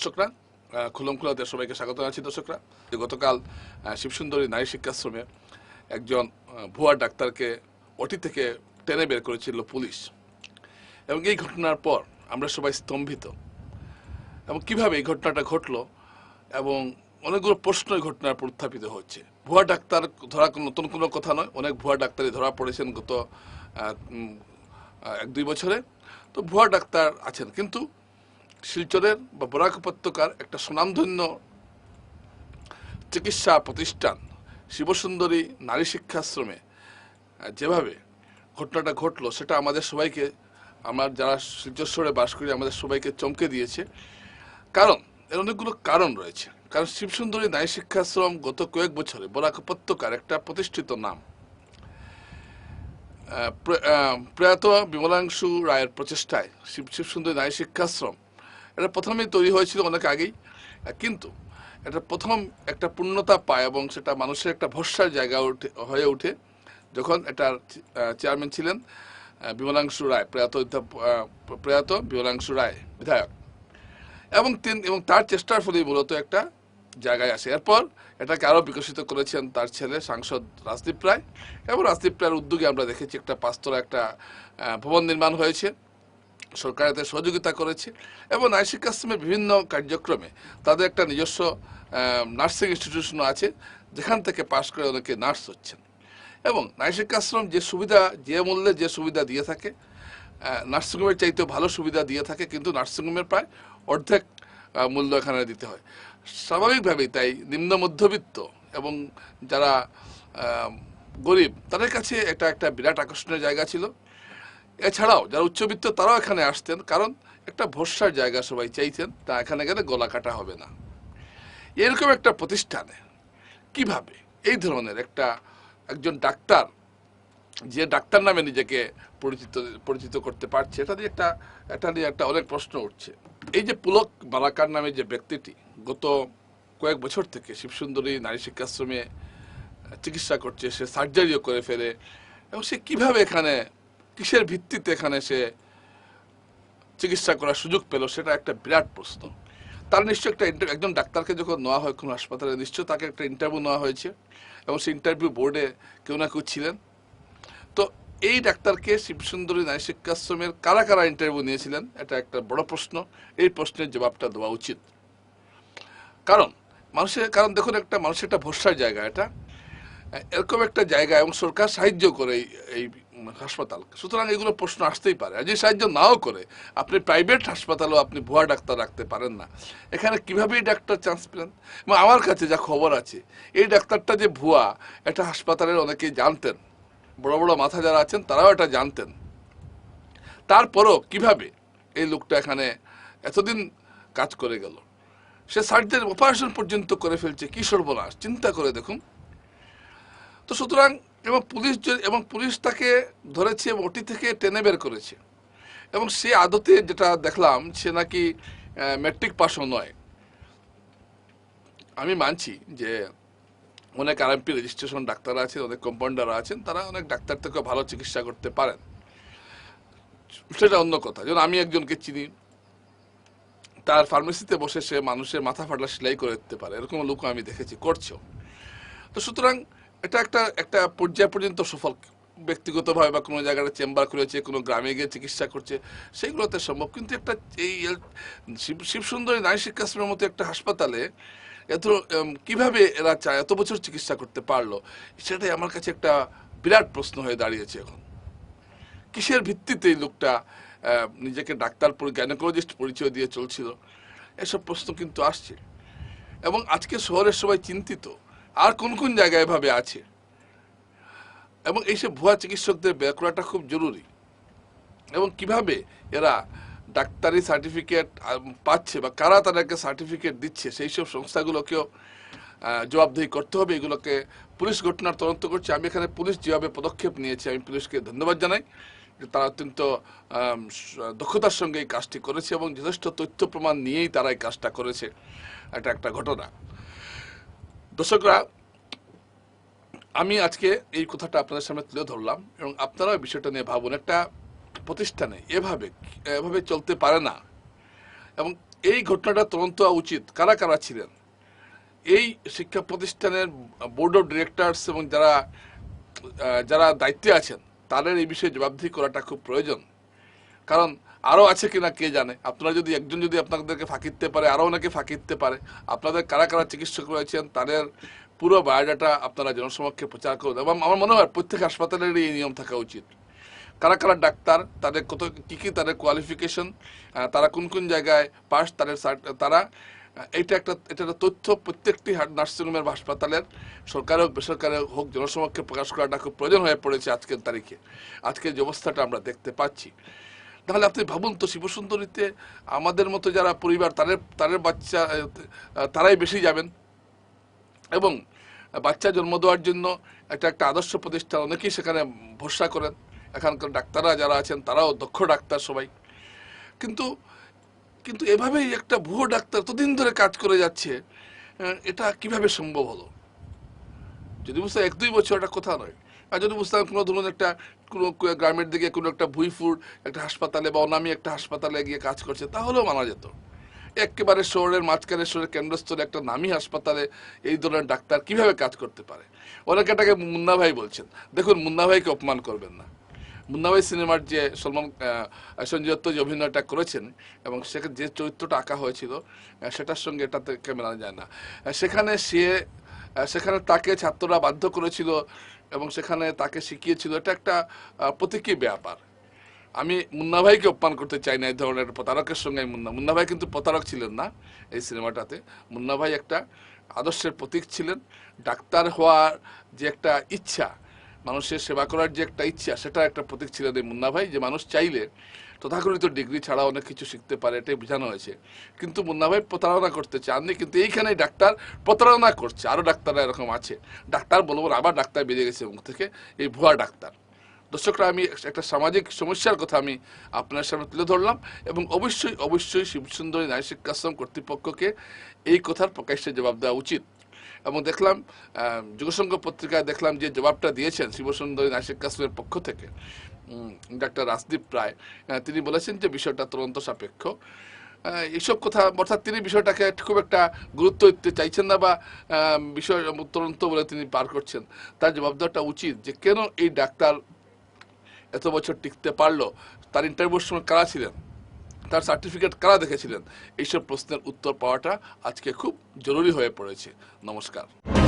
দর্শকরা খুলমখুলাতে সবাইকে স্বাগত জানাচ্ছি দর্শকরা। গতকাল শিবসুন্দরী নারী শিক্ষাশ্রমে একজন ভুয়া ডাক্তারকে ওটি থেকে টেনে বের করেছিল পুলিশ। এবং এই ঘটনার পর আমরা সবাই স্তম্ভিত। এবং কীভাবে এই ঘটনাটা ঘটলো এবং অনেকগুলো প্রশ্ন ঘটনার পর উত্থাপিত হচ্ছে। ভুয়া ডাক্তার ধরা নতুন কোনো কথা নয়, অনেক ভুয়া ডাক্তারই ধরা পড়েছেন গত এক দুই বছরে। তো ভুয়া ডাক্তার আছেন, কিন্তু শিলচরের বা বরাক উপত্যকার একটা সুনামধন্য চিকিৎসা প্রতিষ্ঠান, শিবসুন্দরী নারী শিক্ষাশ্রমে যেভাবে ঘটনাটা ঘটলো, সেটা আমাদের সবাইকে, আমার যারা শিলচর বাস করি, আমাদের সবাইকে চমকে দিয়েছে। কারণ, এর অনেকগুলো কারণ রয়েছে। কারণ শিবসুন্দরী নারী শিক্ষাশ্রম গত কয়েক বছরে বরাক উপত্যকার একটা প্রতিষ্ঠিত নাম। প্রয়াত বিমলাংশু রায়ের প্রচেষ্টায় শিব, শিবসুন্দরী নারী শিক্ষাশ্রম এটা প্রথমেই তৈরি হয়েছিল অনেক আগেই। কিন্তু এটা প্রথম একটা পূর্ণতা পায় এবং সেটা মানুষের একটা ভরসার জায়গা হয়ে ওঠে। যখন এটার চেয়ারম্যান ছিলেন বিমলাংশু রায়, প্রয়াত প্রয়াত বিমলাংশু রায়, বিধায়ক। এবং তিন, এবং তার চেষ্টার ফলেই মূলত একটা জায়গায় আসে। এরপর এটাকে আরও বিকশিত করেছেন তার ছেলে সাংসদ রাজদীপ রায়। এবং রাজদীপ রায়ের উদ্যোগে আমরা দেখেছি একটা পাঁচতলা একটা ভবন নির্মাণ হয়েছে। সরকার এতে সহযোগিতা করেছে এবং নারী শিক্ষাশ্রমের বিভিন্ন কার্যক্রমে তাদের একটা নিজস্ব নার্সিং ইনস্টিটিউশনও আছে, যেখান থেকে পাশ করে অনেকে নার্স হচ্ছেন। এবং নারী আশ্রম যে সুবিধা, যে মূল্যে যে সুবিধা দিয়ে থাকে নার্সিংহোমের চাইতেও ভালো সুবিধা দিয়ে থাকে, কিন্তু নার্সিংহোমের প্রায় অর্ধেক মূল্য এখানে দিতে হয়। স্বাভাবিকভাবেই তাই নিম্ন মধ্যবিত্ত এবং যারা গরিব, তাদের কাছে এটা একটা বিরাট আকর্ষণীয় জায়গা ছিল। এছাড়াও যারা উচ্চবিত্ত, তারাও এখানে আসতেন। কারণ একটা ভরসার জায়গা সবাই চাইতেন, তা এখানে গেলে গলা কাটা হবে না। এরকম একটা প্রতিষ্ঠানে কীভাবে এই ধরনের একটা একজন ডাক্তার, যে ডাক্তার নামে নিজেকে পরিচিত পরিচিত করতে পারছে, এটা নিয়ে একটা, এটা নিয়ে একটা অনেক প্রশ্ন উঠছে। এই যে পুলক বালাকার নামে যে ব্যক্তিটি গত কয়েক বছর থেকে শিবসুন্দরী নারী শিক্ষাশ্রমে চিকিৎসা করছে, সে সার্জারিও করে ফেলে, এবং সে কীভাবে এখানে কিসের ভিত্তিতে এখানে সে চিকিৎসা করার সুযোগ পেল সেটা একটা বিরাট প্রশ্ন। তার নিশ্চয় একটা একজন ডাক্তারকে যখন নেওয়া হয় কোনো হাসপাতালে নিশ্চয় তাকে একটা ইন্টারভিউ নেওয়া হয়েছে এবং সেই ইন্টারভিউ বোর্ডে কেউ না কেউ ছিলেন। তো এই ডাক্তারকে শিবসুন্দরী নারী শিক্ষাশ্রমের কারা কারা ইন্টারভিউ নিয়েছিলেন, এটা একটা বড় প্রশ্ন। এই প্রশ্নের জবাবটা দেওয়া উচিত। কারণ মানুষের, কারণ দেখুন একটা, মানুষের একটা ভরসার জায়গা এটা। এরকম একটা জায়গা এবং সরকার সাহায্য করে এই হাসপাতাল। সুতরাং এগুলো প্রশ্ন আসতেই পারে। আর যদি সাহায্য নাও করে, আপনি প্রাইভেট হাসপাতালেও আপনি ভুয়া ডাক্তার রাখতে পারেন না। এখানে কীভাবে এই ডাক্তার চান্স পেলেন? এবং আমার কাছে যা খবর আছে, এই ডাক্তারটা যে ভুয়া, এটা হাসপাতালের অনেকেই জানতেন। বড় বড় মাথা যারা আছেন, তারাও এটা জানতেন। তারপরও কীভাবে এই লোকটা এখানে এতদিন কাজ করে গেল? সে সার্জারি অপারেশন পর্যন্ত করে ফেলছে, কি সর্বনাশ, চিন্তা করে দেখুন। তো সুতরাং এবং পুলিশ এবং পুলিশ তাকে ধরেছে এবং ওটি থেকে টেনে বের করেছে। এবং সে আদতে যেটা দেখলাম, সে নাকি ম্যাট্রিক পাসও নয়। আমি মানছি যে অনেক আরএমপি রেজিস্ট্রেশন ডাক্তার আছেন, অনেক কম্পাউন্ডার আছেন, তারা অনেক ডাক্তার থেকে ভালো চিকিৎসা করতে পারেন। সেটা অন্য কথা। যেমন আমি একজনকে চিনি, তার ফার্মেসিতে বসে সে মানুষের মাথা ফাটলা সেলাই করে দিতে পারে, এরকম লোক আমি দেখেছি, করছেও। তো সুতরাং এটা একটা একটা পর্যায় পর্যন্ত সফল ব্যক্তিগতভাবে বা কোনো জায়গায় চেম্বার খুলেছে, কোনো গ্রামে গিয়ে চিকিৎসা করছে, সেইগুলোতে সম্ভব। কিন্তু একটা এই শিব- শিবসুন্দরী নারী শিক্ষাশ্রমের মতো একটা হাসপাতালে এত কীভাবে এরা চায় এত বছর চিকিৎসা করতে পারল, সেটাই আমার কাছে একটা বিরাট প্রশ্ন হয়ে দাঁড়িয়েছে এখন। কিসের ভিত্তিতে এই লোকটা নিজেকে ডাক্তার গ্যানোকোলজিস্ট পরিচয় দিয়ে চলছিল? এসব প্রশ্ন কিন্তু আসছে। এবং আজকে শহরের সবাই চিন্তিত আর কোন কোন জায়গায় এভাবে আছে? এবং এইসব ভুয়া চিকিৎসকদের বের করাটা খুব জরুরি। এবং কীভাবে এরা ডাক্তারি সার্টিফিকেট পাচ্ছে বা কারা তাদেরকে সার্টিফিকেট দিচ্ছে, সেই সব সংস্থাগুলোকেও জবাবদিহি করতে হবে। এগুলোকে পুলিশ ঘটনার তদন্ত করছে। আমি এখানে পুলিশ যেভাবে পদক্ষেপ নিয়েছে, আমি পুলিশকে ধন্যবাদ জানাই তারা অত্যন্ত দক্ষতার সঙ্গে এই কাজটি করেছে এবং যথেষ্ট তথ্য প্রমাণ নিয়েই তারা এই কাজটা করেছে। এটা একটা ঘটনা। দর্শকরা, আমি আজকে এই কথাটা আপনাদের সামনে তুলে ধরলাম এবং আপনারাও এই বিষয়টা নিয়ে ভাবুন, একটা প্রতিষ্ঠানে এভাবে এভাবে চলতে পারে না। এবং এই ঘটনাটা তদন্ত হওয়া উচিত। কারা কারা ছিলেন? এই শিক্ষা প্রতিষ্ঠানের বোর্ড অফ ডিরেক্টরস এবং যারা যারা দায়িত্বে আছেন, তাদের এই বিষয়ে জবাবদিহি করাটা খুব প্রয়োজন। কারণ আরও আছে কিনা কে জানে? আপনারা যদি একজন যদি আপনাদেরকে ফাঁকি দিতে পারে আরও অনেকে ফাঁকি দিতে পারে। আপনাদের কারা কারা চিকিৎসক রয়েছেন, তাদের পুরো বায়োডাটা আপনারা জনসমক্ষে প্রচার করুন। এবং আমার মনে হয় প্রত্যেক হাসপাতালেরই এই নিয়ম থাকা উচিত। কারা কারা ডাক্তার, তাদের কত, কী কী তাদের কোয়ালিফিকেশন তারা কোন কোন জায়গায় পাস, তাদের তারা এটা একটা এটা একটা তথ্য প্রত্যেকটি নার্সিংহোমের হাসপাতালের সরকারি হোক, বেসরকারি হোক, জনসমক্ষে প্রকাশ করাটা খুব প্রয়োজন হয়ে পড়েছে আজকের তারিখে। আজকের যে অবস্থাটা আমরা দেখতে পাচ্ছি। তাহলে আপনি ভাবুন তো শিবসুন্দরীতে আমাদের মতো যারা পরিবার, তাদের তাদের বাচ্চা তারাই বেশি যাবেন। এবং বাচ্চা জন্ম দেওয়ার জন্য একটা একটা আদর্শ প্রতিষ্ঠান, অনেকেই সেখানে ভরসা করেন। এখানকার ডাক্তাররা যারা আছেন, তারাও দক্ষ ডাক্তার সবাই। কিন্তু কিন্তু এভাবেই একটা ভুয়ো ডাক্তার এতদিন ধরে কাজ করে যাচ্ছে এটা কীভাবে সম্ভব হলো? যদি বুঝতাম এক দুই বছর এটা কথা নয়। আর যদি বুঝতাম কোনো ধরুন একটা, কোনো গ্রামের দিকে কোনো একটা ভুইফুর একটা হাসপাতালে বা অনামি একটা হাসপাতালে গিয়ে কাজ করছে, তাহলেও মানা যেত। একেবারে শহরের মাঝখানে শহরের কেন্দ্রস্থলে একটা নামি হাসপাতালে এই ধরনের ডাক্তার কীভাবে কাজ করতে পারে? অনেকে এটাকে মুন্না ভাই বলছেন। দেখুন, মুন্না ভাইকে অপমান করবেন না। মুন্না ভাই সিনেমার যে সলমান সঞ্জয় দত্ত যে অভিনয়টা করেছেন এবং সেখানে যে চরিত্রটা আঁকা হয়েছিল সেটার সঙ্গে এটাতে মেলানো যায় না। সেখানে সে সেখানে তাকে ছাত্ররা বাধ্য করেছিল এবং সেখানে তাকে শিখিয়েছিল। এটা একটা প্রতীকী ব্যাপার। আমি মুন্না ভাইকে অপমান করতে চাই না এই ধরনের প্রতারকের সঙ্গে। মুন্না মুন্না ভাই কিন্তু প্রতারক ছিলেন না এই সিনেমাটাতে। মুন্না ভাই একটা আদর্শের প্রতীক ছিলেন। ডাক্তার হওয়ার যে একটা ইচ্ছা, মানুষের সেবা করার যে একটা ইচ্ছা, সেটা একটা প্রতীক ছিলেন এই মুন্না ভাই। যে মানুষ চাইলে তথাকথিত ডিগ্রি ছাড়া অনেক কিছু শিখতে পারে, এটাই বোঝানো হয়েছে। কিন্তু মুন্না ভাই প্রতারণা করতে চাননি, কিন্তু এইখানে ডাক্তার প্রতারণা করছে। আরও ডাক্তাররা এরকম আছে। ডাক্তার বলব আবার ডাক্তার বেরিয়ে গেছে মুখ থেকে, এই ভুয়া ডাক্তার। দর্শকরা, আমি একটা সামাজিক সমস্যার কথা আমি আপনার সামনে তুলে ধরলাম এবং অবশ্যই অবশ্যই শিবসুন্দরী নারী শিক্ষাশ্রম কর্তৃপক্ষকে এই কথার প্রকাশ্যে জবাব দেওয়া উচিত। এবং দেখলাম যুগসংঘ পত্রিকায় দেখলাম যে জবাবটা দিয়েছেন শিবসুন্দরী নারী শিক্ষাশ্রমের পক্ষ থেকে ডাক্তার রাজদীপ রায় তিনি বলেছেন যে বিষয়টা তদন্ত সাপেক্ষ। এইসব কথা, অর্থাৎ তিনি বিষয়টাকে খুব একটা গুরুত্ব দিতে চাইছেন না বা বিষয় তদন্ত বলে তিনি পার করছেন। তার জবাব দেওয়াটা উচিত যে কেন এই ডাক্তার এত বছর টিকতে পারল? তার ইন্টারভিউর সময় কারা ছিলেন? তার সার্টিফিকেট কারা দেখেছিলেন? এইসব প্রশ্নের উত্তর পাওয়াটা আজকে খুব জরুরি হয়ে পড়েছে। নমস্কার।